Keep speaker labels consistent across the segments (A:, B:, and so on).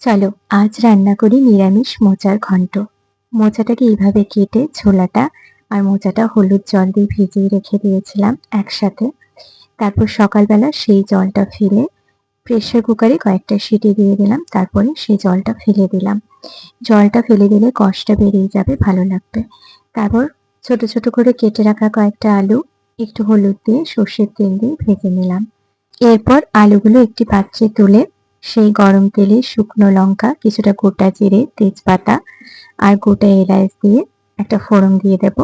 A: চলো, আজ রান্না করি নিরামিষ মোচার ঘন্ট মোচাটাকে এইভাবে কেটে ছোলাটা আর মোচাটা হলুদ জল দিয়ে ভিজিয়ে রেখে দিয়েছিলাম একসাথে। তারপর সকালবেলা সেই জলটা ফেলে প্রেশার কুকারে কয়েকটা সিটি দিয়ে দিলাম, তারপরে সেই জলটা ফেলে দিলাম। জলটা ফেলে দিলে কষটা বেরিয়ে যাবে, ভালো লাগবে। তারপর ছোট ছোট করে কেটে রাখা কয়েকটা আলু, একটু হলুদ দিয়ে সর্ষের তেল দিয়ে ভেজে নিলাম। এরপর আলুগুলো একটি পাত্রে তুলে সেই গরম তেলে শুকনো লঙ্কা, কিছুটা গোটা জিরে, তেজপাতা আর গোটা এলাচ দিয়ে একটা ফোড়ন দিয়ে দেব।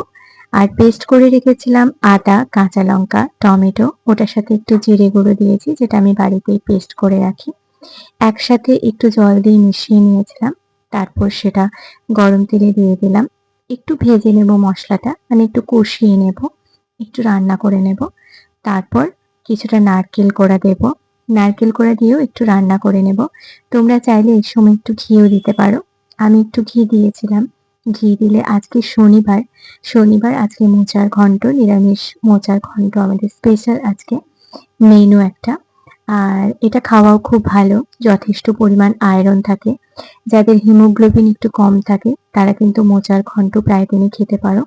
A: আর পেস্ট করে রেখেছিলাম আদা, কাঁচা লঙ্কা, টমেটো। ওটার সাথে একটু জিরে গুঁড়ো দিয়েছি, যেটা আমি বাড়িতেই পেস্ট করে রাখি। একসাথে একটু জল দিয়ে মিশিয়ে নিয়েছিলাম, তারপর সেটা গরম তেলে দিয়ে দিলাম। একটু ভেজে নেব মশলাটা মানে একটু কষিয়ে নেব, একটু রান্না করে নেব। তারপর কিছুটা নারকেল কোড়া দেব নারকেল কোড়া দিয়েও একটু রান্না করে নেব। তোমরা চাইলে এই সময় একটু ঘিও দিতে পারো। আমি একটু ঘি দিয়েছিলাম। ঘি দিলে আজকে শনিবার। শনিবার আজকে মোচার ঘন্ট নিরামিষ মোচার ঘন্ট আমাদের স্পেশাল আজকে মেনু একটা। আর এটা খাওয়াও খুব ভালো, যথেষ্ট পরিমাণ আয়রন থাকে। যাদের হিমোগ্লোবিন একটু কম থাকে, তারা কিন্তু মোচার ঘন্ট প্রায় দিনই খেতে পারো।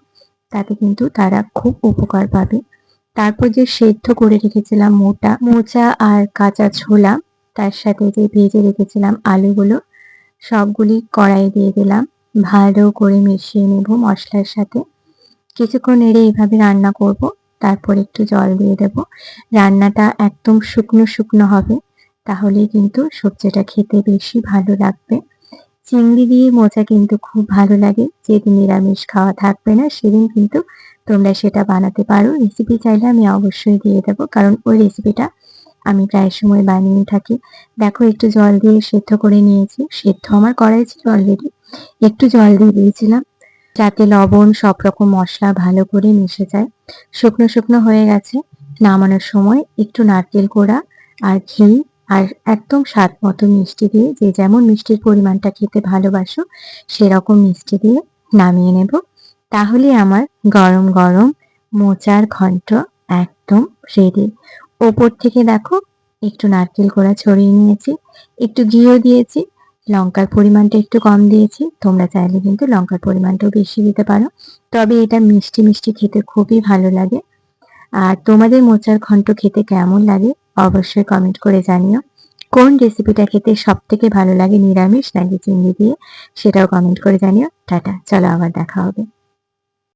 A: তাতে কিন্তু তারা খুব উপকার পাবে। তারপর যে সেদ্ধ করে রেখেছিলাম মোটা, মোচা আর কাঁচা ছোলা, তার সাথে যে ভেজে রেখেছিলাম আলুগুলো, সবগুলি কড়াই দিয়ে দিলাম। ভালো করে মিশিয়ে নেব মশলার সাথে। কিছুক্ষণ এড়ে এইভাবে রান্না করব, তারপর একটু জল দিয়ে দেব। রান্নাটা একদম শুকনো শুকনো হবে তাহলে কিন্তু সবজিটা খেতে বেশি ভালো লাগবে। চিংড়ি দিয়ে মোচা কিন্তু খুব ভালো লাগে। যেদিন নিরামিষ খাওয়া থাকবে না, সেদিন কিন্তু তোমরা সেটা বানাতে পারো। রেসিপি চাইলে আমি অবশ্যই দিয়ে দেবো, কারণ ওই রেসিপিটা আমি প্রায় সময় বানিয়ে থাকি। দেখো, একটু জল দিয়ে সেদ্ধ করে নিয়েছি। সেদ্ধ আমার করাই ছিল অলরেডি একটু জল দিয়ে দিয়েছিলাম, যাতে লবণ সব রকম মশলা ভালো করে মিশে যায়। শুকনো শুকনো হয়ে গেছে। নামানোর সময় একটু নারকেল কোড়া আর ঘি আর একদম স্বাদ মতো মিষ্টি দিয়ে, যে যেমন মিষ্টির পরিমাণটা খেতে ভালোবাসো, সেরকম মিষ্টি দিয়ে নামিয়ে নেব। তাহলে আমার গরম গরম মোচার ঘন্ট একদম রেডি ওপর থেকে দেখো, একটু নারকেল কোড়া ছড়িয়ে নিয়েছি, একটু ঘিও দিয়েছি, লঙ্কার পরিমাণটা একটু কম দিয়েছি, তোমরা চাইলে কিন্তু লঙ্কার পরিমাণটাও বেশি দিতে পারো। তবে এটা মিষ্টি মিষ্টি খেতে খুবই ভালো লাগে। আর তোমাদের মোচার ঘন্ট খেতে কেমন লাগে? অবশ্যই কমেন্ট করে জানিও। কোন রেসিপিটা খেতে সব থেকে ভালো লাগে নিরামিষ নাকি চিংড়ি দিয়ে, সেটাও কমেন্ট করে জানিও। টাটা, চলো আবার দেখা হবে।